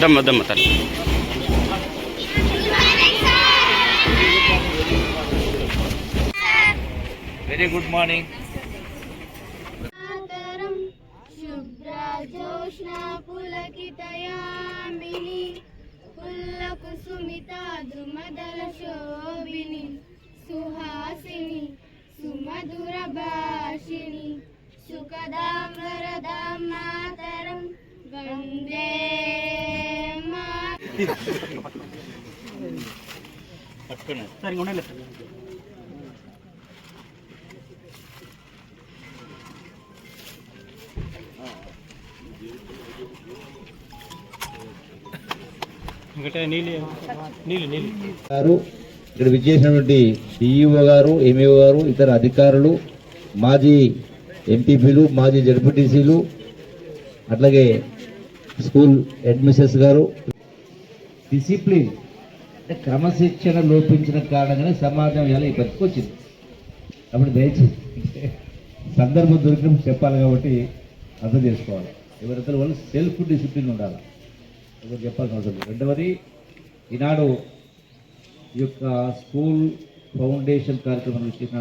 వద్దమ్మ వద్దమ్మ తల్లి. Very good morning పులకితయామిని ద్రుమదల శోభిని సుహాసిని సుమధుర భాషిణి గారు ఇక్కడ విచ్చేసినటువంటి డిఈఓ గారు ఎంఈఓ గారు ఇతర అధికారులు మాజీ ఎంపీపీలు మాజీ జడ్పీటీసీలు అట్లాగే స్కూల్ అడ్మినిస్ట్రేస్ గారు డిసిప్లిన్ అంటే క్రమశిక్షణ లోపించిన కారణంగానే సమాజం ఎలా ఈ పరిస్థితికి వచ్చింది. అప్పుడు దయచేసి సందర్భం దొరికినప్పుడు చెప్పాలి కాబట్టి అర్థం చేసుకోవాలి. ఎవరిద్దరు వాళ్ళు సెల్ఫ్ డిసిప్లిన్ ఉండాలి. ఎవరు చెప్పాల్సిన అవసరం రెండవది ఈనాడు ఈ యొక్క స్కూల్ ఫౌండేషన్ కార్యక్రమం చేసిన